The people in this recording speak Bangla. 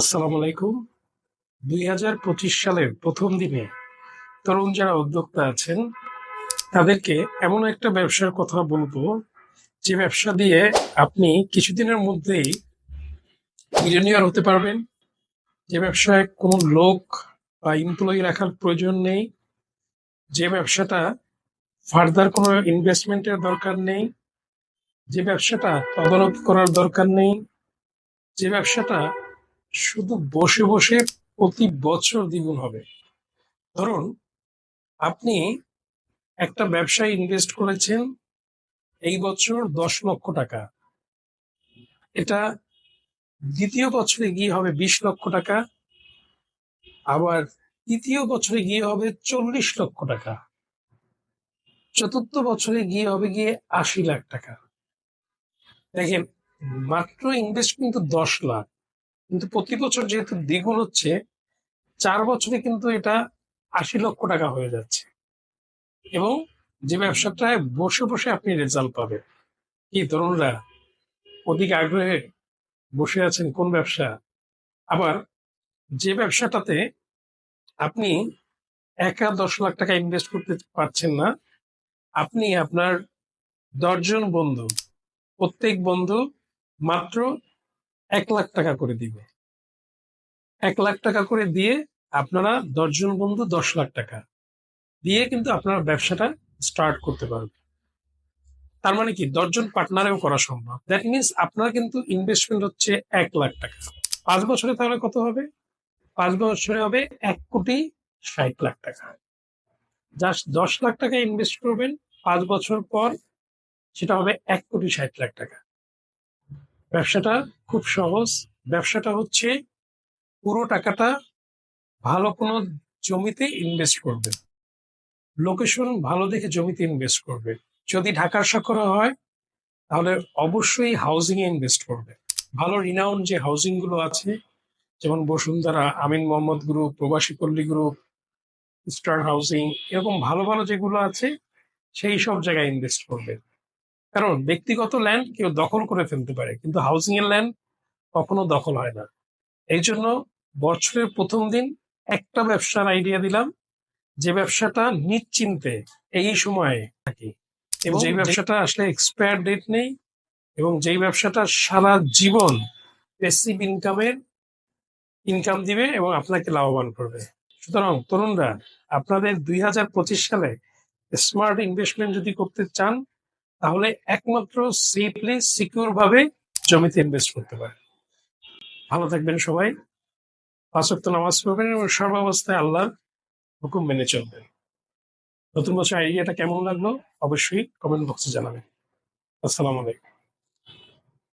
আসসালামু আলাইকুম। দুই হাজার পঁচিশ সালের প্রথম দিনে তরুণ যারা উদ্যোক্তা আছেন, তাদেরকে এমন একটা ব্যবসার কথা বলব, যে ব্যবসা দিয়ে আপনি কিছুদিনের মধ্যেই মিলিয়নিয়ার হতে পারবেন। যে ব্যবসায় কোনো লোক বা এমপ্লয়ি রাখার প্রয়োজন নেই। যে ব্যবসাটা ফার্দার কোনো ইনভেস্টমেন্টের দরকার নেই। যে ব্যবসাটা তদারকি করার দরকার নেই। যে ব্যবসাটা শুধু বসে বসে প্রতি বছর দ্বিগুণ হবে। ধরুন, আপনি একটা ব্যবসায় ইনভেস্ট করেছেন, এই বছর দশ লক্ষ টাকা। এটা দ্বিতীয় বছরে গিয়ে হবে বিশ লক্ষ টাকা, আবার তৃতীয় বছরে গিয়ে হবে চল্লিশ লক্ষ টাকা। চতুর্থ বছরে গিয়ে হবে গিয়ে আশি লাখ টাকা। দেখেন, মাত্র ইনভেস্ট কিন্তু দশ লাখ। কিন্তু প্রতি বছর যেহেতু দ্বিগুণ হচ্ছে, চার বছরে কিন্তু এটা আশি লক্ষ টাকা হয়ে যাচ্ছে। এবং যে ব্যবসাটায় বসে বসে আপনি রেজাল্ট পাবেন। কি তরুণরা অধিক আগ্রহে বসে আছেন কোন ব্যবসা? আবার যে ব্যবসাটাতে আপনি একা দশ লাখ টাকা ইনভেস্ট করতে পারছেন না, আপনি আপনার দশজন বন্ধু, প্রত্যেক বন্ধু মাত্র এক লাখ টাকা করে দিবে। এক লাখ টাকা করে দিয়ে আপনারা দশজন বন্ধু দশ লাখ টাকা দিয়ে কিন্তু আপনার ব্যবসাটা স্টার্ট করতে পারবে তার মানে কি? দশজন পার্টনারেও করা সম্ভব। দ্যাট মিনস আপনার কিন্তু ইনভেস্টমেন্ট হচ্ছে এক লাখ টাকা। পাঁচ বছরে তাহলে কত হবে? পাঁচ বছরে হবে এক কোটি ষাট লাখ টাকা। জাস্ট দশ লাখ টাকা ইনভেস্ট করবেন, পাঁচ বছর পর সেটা হবে এক কোটি ষাট লাখ টাকা। ব্যবসাটা খুব সহজ। ব্যবসাটা হচ্ছে পুরো টাকাটা ভালো কোনো জমিতে ইনভেস্ট করবে। লোকেশন ভালো দেখে জমিতে ইনভেস্ট করবে। যদি ঢাকার সাক্ষরা হয়, তাহলে অবশ্যই হাউজিং এ ইনভেস্ট করবে। ভালো রিনাউন যে হাউজিংগুলো আছে, যেমন বসুন্ধরা, আমিন মোহাম্মদ গ্রুপ প্রবাসী পল্লী গ্রুপ স্টার হাউজিং এরকম ভালো ভালো যেগুলো আছে, সেই সব জায়গায় ইনভেস্ট করবে। কারণ ব্যক্তিগত ল্যান্ড কেউ দখল করে ফেলতে পারে কিন্তু হাউজিং এর ল্যান্ড কখনো দখল হয় না। এই জন্য বছরের প্রথম দিন একটা ব্যবসার আইডিয়া দিলাম যে ব্যবসাটা নিশ্চিন্তে এই সময়ে থাকে। এবং যেই ব্যবসাটা আসলে এক্সপায়ার ডেট নেই এবং যেই ব্যবসাটা সারা জীবন পেসিভ ইনকামের ইনকাম দিবে এবং আপনাকে লাভবান করবে। সুতরাং তরুণরা আপনাদের দুই হাজার পঁচিশ সালে স্মার্ট ইনভেস্টমেন্ট যদি করতে চান তাহলে একমাত্র সেফলি সিকিউর ভাবে জমিতে ইনভেস্ট করতে পারে ভালো থাকবেন সবাই। পাঁচক্ত নামাজ পড়বেন এবং সর্বাবস্থায় আল্লাহ হুকুম মেনে চলবেন। নতুন বছর আইডিয়াটা কেমন লাগল? অবশ্যই কমেন্ট বক্সে জানাবেন। আসসালামু আলাইকুম।